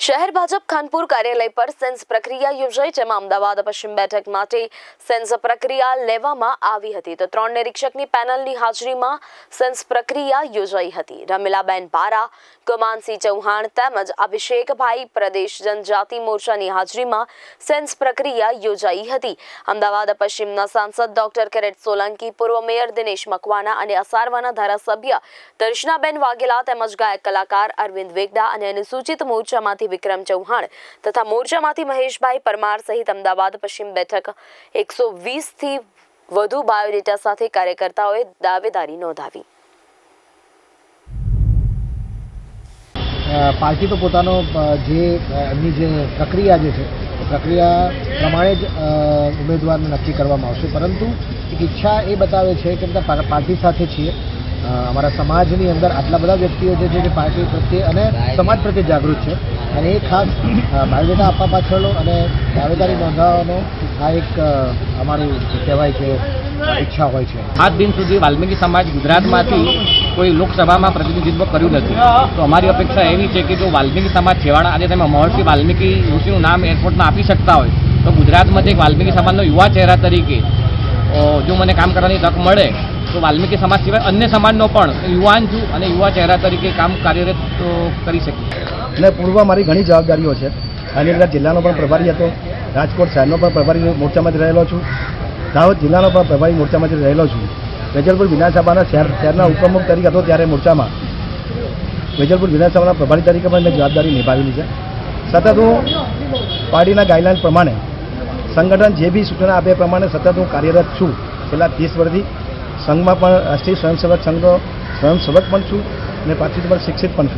શહેર ભાજપ ખાનપુર કાર્યાલય પર સેન્સ પ્રક્રિયા યોજાઈ, જેમાં અમદાવાદ પશ્ચિમ બેઠક માટે સેન્સ પ્રક્રિયા લેવામાં આવી હતી. તો ત્રણ નિરીક્ષકની પેનલની હાજરીમાં સેન્સ પ્રક્રિયા યોજાઈ હતી. રમીલાબેન બારા, કમાનસિંહ ચૌહાણ તેમજ અભિષેકભાઈ પ્રદેશ જનજાતિ મોરચાની હાજરીમાં સેન્સ પ્રક્રિયા યોજાઈ હતી. અમદાવાદ પશ્ચિમના સાંસદ ડોક્ટર કેરેટ સોલંકી, પૂર્વ મેયર દિનેશ મકવાના અને અસારવાના ધારાસભ્ય દર્શનાબેન વાઘેલા તેમજ ગાયક કલાકાર અરવિંદ વેગડા અને અનુસૂચિત મોરચામાંથી વિક્રમ ચૌહાણ તથા મોરચામાંથી મહેશભાઈ પરમાર સહિત અમદાવાદ પશ્ચિમ બેઠક એકસો વીસથી વધુ બાયોડેટા સાથે કાર્યકર્તાઓએ દાવેદારી નોંધાવી. પાર્ટી તો પોતાનો જે એમની જે પ્રક્રિયા જે છે પ્રક્રિયા પ્રમાણે જ ઉમેદવારને નક્કી કરવામાં આવશે. પરંતુ એક ઈચ્છા એ બતાવે છે કે બધા પાર્ટી સાથે છીએ. અમારા સમાજની અંદર આટલા બધા વ્યક્તિઓ છે, જે પાર્ટી પ્રત્યે અને સમાજ પ્રત્યે જાગૃત છે. અને એ ખાસ બાયોડેટા આપવા પાછળનો અને દાવેદારી નોંધાવવાનો આ એક અમારી કહેવાય છે ઈચ્છા હોય છે. આજ દિન સુધી વાલ્મીકી સમાજ ગુજરાતમાંથી કોઈ લોકસભામાં પ્રતિનિધિત્વ કર્યું નથી. તો અમારી અપેક્ષા એવી છે કે જો વાલ્મીકી સમાજ છેવાડા આજે તમે મહર્ષિ વાલ્મીકી ઋષિનું નામ એરપોર્ટમાં આપી શકતા હોય, તો ગુજરાતમાંથી એક વાલ્મીકી સમાજનો યુવા ચહેરા તરીકે જો મને કામ કરવાની તક મળે, તો વાલ્મીકી સમાજ સિવાય અન્ય સમાજનો પણ યુવાન છું અને યુવા ચહેરા તરીકે કામ કાર્યરત કરી શકીશ. એટલે પૂર્વ મારી ઘણી જવાબદારીઓ છે. આની અંદર જિલ્લાનો પણ પ્રભારી હતો. રાજકોટ શહેરનો પણ પ્રભારી મોરચામાં જ રહેલો છું. દાહોદ જિલ્લાનો પણ પ્રભારી મોરચામાં જ રહેલો છું. વેજલપુર વિધાનસભાના શહેર, શહેરના ઉપપ્રમુખ તરીકે હતો ત્યારે મોરચામાં. વેજલપુર વિધાનસભાના પ્રભારી તરીકે પણ મેં જવાબદારી નિભાવેલી છે. સતત હું પાર્ટીના ગાઈડલાઇન પ્રમાણે, સંગઠન જે બી સૂચના આપે પ્રમાણે સતત હું કાર્યરત છું. છેલ્લા ત્રીસ વર્ષથી સંઘમાં પણ રાષ્ટ્રીય સ્વયંસેવક સંઘનો સ્વયંસેવક પણ છું અને પાછી પણ શિક્ષિત પણ છું.